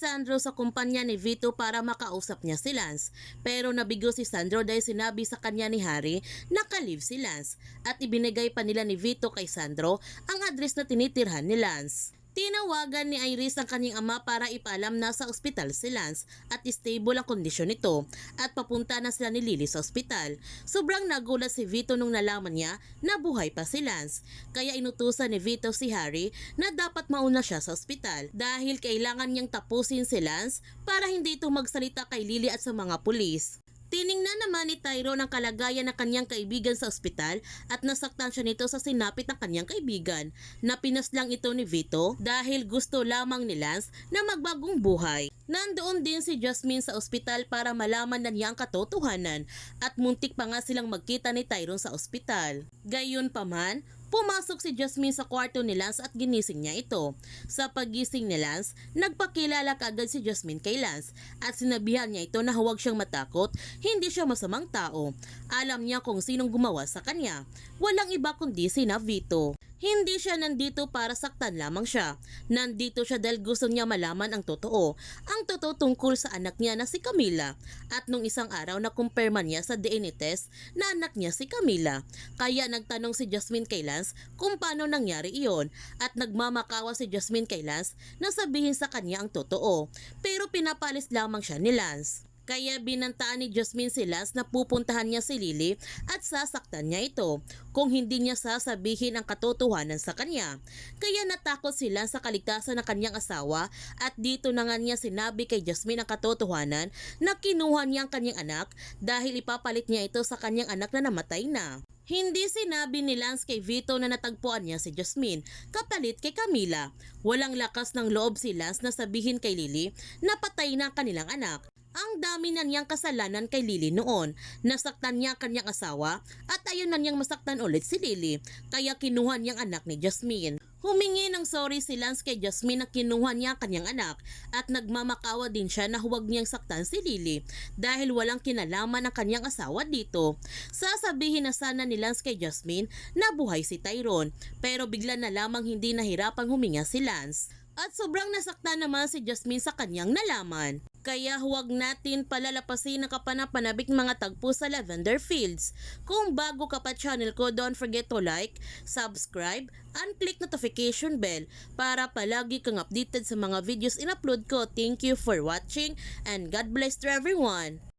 Sandro sa kumpanya ni Vito para makausap niya si Lance. Pero nabigo si Sandro dahil sinabi sa kanya ni Harry na ka-leave si Lance at ibinigay pa nila ni Vito kay Sandro ang address na tinitirhan ni Lance. Tinawagan ni Iris ang kanyang ama para ipaalam na sa ospital si Lance at stable ang kondisyon nito at papunta na sila ni Lily sa ospital. Sobrang nagulat si Vito nung nalaman niya na buhay pa si Lance. Kaya inutusan ni Vito si Harry na dapat mauna siya sa ospital dahil kailangan niyang tapusin si Lance para hindi ito magsalita kay Lily at sa mga pulis. Tiningnan naman ni Tyrone ang kalagayan ng kanyang kaibigan sa ospital at nasaktan siya nito sa sinapit ng kanyang kaibigan. Napinas lang ito ni Vito dahil gusto lamang ni Lance na magbagong buhay. Nandoon din si Jasmine sa ospital para malaman na niya ang katotohanan at muntik pa nga silang magkita ni Tyrone sa ospital. Gayon pa man, Pumasok si Jasmine sa kwarto ni Lance at ginising niya ito. Sa paggising ni Lance, nagpakilala kaagad si Jasmine kay Lance at sinabihan niya ito na huwag siyang matakot, hindi siya masamang tao. Alam niya kung sinong gumawa sa kanya. Walang iba kundi si Vito. Hindi siya nandito para saktan lamang siya. Nandito siya dahil gusto niya malaman ang totoo. Ang totoo tungkol sa anak niya na si Camila. At nung isang araw na kumpirma niya sa DNA test na anak niya si Camila. Kaya nagtanong si Jasmine kay Lance kung paano nangyari iyon. At nagmamakawa si Jasmine kay Lance na sabihin sa kanya ang totoo. Pero pinapalis lamang siya ni Lance. Kaya binantaan ni Jasmine si Lance na pupuntahan niya si Lily at sasaktan niya ito kung hindi niya sasabihin ang katotohanan sa kanya. Kaya natakot si Lance sa kaligtasan ng kanyang asawa at dito na nga niya sinabi kay Jasmine ang katotohanan na kinuha niya ang kanyang anak dahil ipapalit niya ito sa kanyang anak na namatay na. Hindi sinabi ni Lance kay Vito na natagpuan niya si Jasmine, kapalit kay Camila. Walang lakas ng loob si Lance na sabihin kay Lily na patay na ang kanilang anak. Ang dami na niyang kasalanan kay Lily noon. Nasaktan niya ang kanyang asawa at ayun na niyang masaktan ulit si Lily. Kaya kinuha niyang anak ni Jasmine. Humingi ng sorry si Lance kay Jasmine na kinuha niya ang kanyang anak at nagmamakawa din siya na huwag niyang saktan si Lily dahil walang kinalaman ang kanyang asawa dito. Sasabihin na sana ni Lance kay Jasmine na buhay si Tyrone pero bigla na lamang hindi nahirapang huminga si Lance. At sobrang nasaktan naman si Jasmine sa kanyang nalaman. Kaya huwag natin palalapasin ang kapanapanabik mga tagpo sa Lavender Fields. Kung bago ka pa channel ko, don't forget to like, subscribe, and click notification bell para palagi kang updated sa mga videos in-upload ko. Thank you for watching and God bless to everyone!